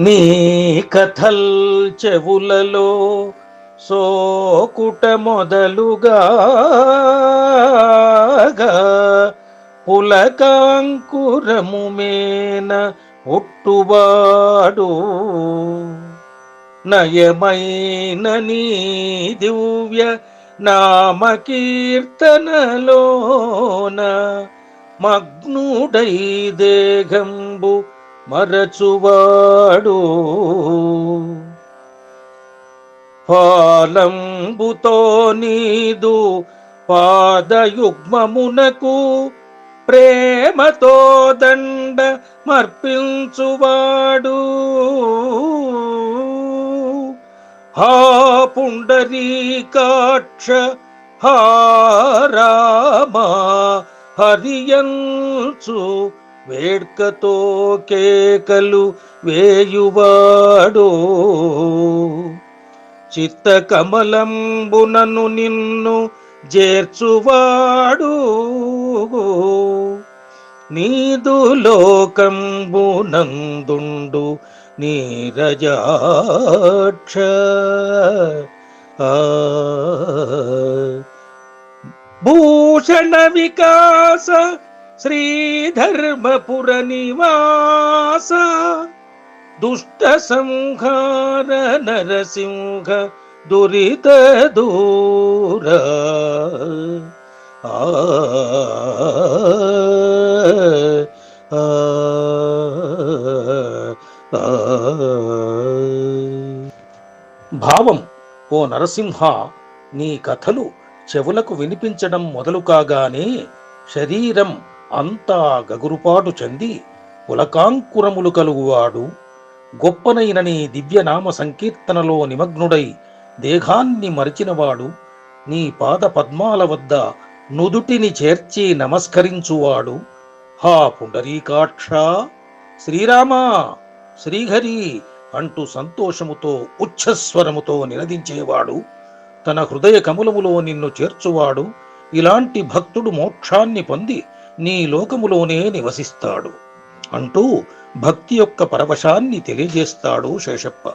నీ కథల్ చెవులలో సోకుట మొదలుగా పులకాంకురము మేన పుట్టువాడు నయమైన నీ దివ్య నామకీర్తనలోన మగ్నుడై దేహంబు మరచువాడు. పాలంబుతో నీదు పాదయుగ్మమునకు ప్రేమతో దండ మర్పించువాడు. హా పుండరీకాక్ష హా రామా హరియంచు వేడ్కతో కేకలు వేయువాడో. చిత్త కమలంబునను నిన్ను చేర్చువాడు నీదు లోకంబునందుండు నీరజాక్ష భూషణ వికాస శ్రీధర్మపుర నివాస దుష్ట సంహార నరసింహ దురిత దూర ఆ ఆ, భావం ఓ నరసింహ నీ కథలు చెవులకు వినిపించడం మొదలు కాగానే శరీరం అంతా గగురుపాటు చెంది పులకాంకురములు కలుగువాడు. గొప్పనైనని దివ్యనామ సంకీర్తనలో నిమగ్నుడై దేహాన్ని మరిచినవాడు. నీ పాద పద్మాల వద్ద నుదుటిని చేర్చి నమస్కరించువాడు. హా పుండరీకాక్ష! శ్రీరామా! శ్రీహరి! అంటూ సంతోషముతో ఉచ్ఛస్వరముతో నినదించేవాడు. తన హృదయ కములములో నిన్ను చేర్చువాడు. ఇలాంటి భక్తుడు మోక్షాన్ని పొంది నీ లోకములోనే నివసిస్తాడు అంటూ భక్తి యొక్క పరవశాన్ని తెలియజేస్తాడు శేషప్ప.